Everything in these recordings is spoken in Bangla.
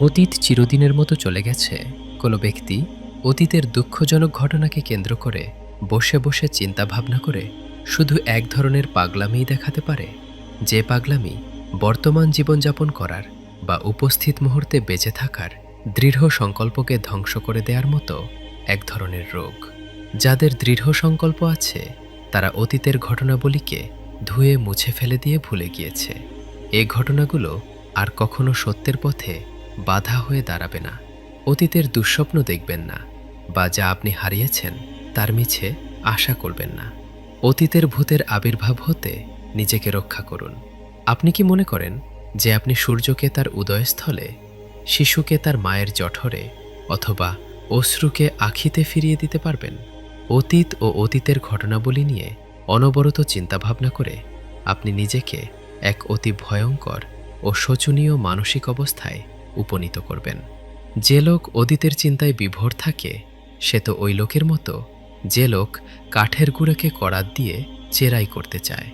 অতীত চিরদিনের মতো চলে গেছে। কোনো ব্যক্তি অতীতের দুঃখজনক ঘটনাকে কেন্দ্র করে বসে বসে চিন্তা ভাবনা করে শুধু এক ধরনের পাগলামিই দেখাতে পারে। যে পাগলামি বর্তমান জীবনযাপন করার বা উপস্থিত মুহূর্তে বেঁচে থাকার দৃঢ় সংকল্পকে ধ্বংস করে দেওয়ার মতো এক ধরনের রোগ। যাদের দৃঢ় সংকল্প আছে, তারা অতীতের ঘটনাবলীকে ধুয়ে মুছে ফেলে দিয়ে ভুলে গিয়েছে। এ ঘটনাগুলো আর কখনো সত্যের পথে বাধা হয়ে দাঁড়াবে না। অতীতের দুঃস্বপ্ন দেখবেন না বা যা আপনি হারিয়েছেন তার মিছে আশা করবেন না। অতীতের ভূতের আবির্ভাব হতে নিজেকে রক্ষা করুন। আপনি কি মনে করেন যে আপনি সূর্যকে তার উদয়স্থলে, শিশুকে তার মায়ের জঠরে অথবা অশ্রুকে আখিতে ফিরিয়ে দিতে পারবেন? অতীত ও অতীতের ঘটনাবলী নিয়ে অনবরত চিন্তাভাবনা করে আপনি নিজেকে এক অতি ভয়ঙ্কর ও শোচনীয় মানসিক অবস্থায় উপনীত করবেন। যে লোক অতীতের চিন্তায় বিভোর থাকে, সে তো ওই লোকের মতো। যে লোক কাঠের গুঁড়োকে করাত দিয়ে চেরাই করতে চায়।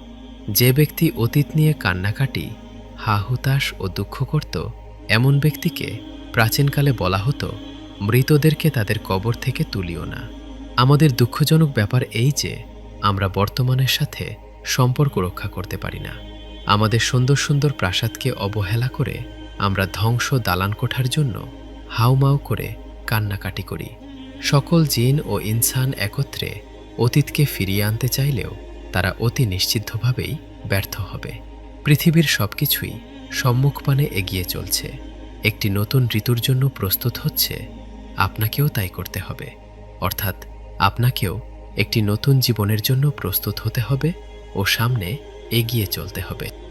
যে ব্যক্তি অতীত নিয়ে কান্নাকাটি হা হুতাশ ও দুঃখ করত, এমন ব্যক্তিকে প্রাচীনকালে বলা হতো, মৃতদেরকে তাদের কবর থেকে তুলিও না। আমাদের দুঃখজনক ব্যাপার এই যে, আমরা বর্তমানের সাথে সম্পর্ক রক্ষা করতে পারি না। আমাদের সুন্দর সুন্দর প্রাসাদকে অবহেলা করে আমরা ধ্বংস দালান কোঠার জন্য হাউমাউ করে কান্নাকাটি করি। সকল জিন ও ইনসান একত্রে অতীতকে ফিরিয়ে আনতে চাইলেও তারা অতি নিশ্চিদ্ধভাবেই ব্যর্থ হবে। পৃথিবীর সবকিছুই সম্মুখপানে এগিয়ে চলছে। একটি নতুন ঋতুর জন্য প্রস্তুত হচ্ছে। আপনাকেও তাই করতে হবে। অর্থাৎ আপনাকেও একটি নতুন জীবনের জন্য প্রস্তুত হতে হবে ও সামনে এগিয়ে চলতে হবে।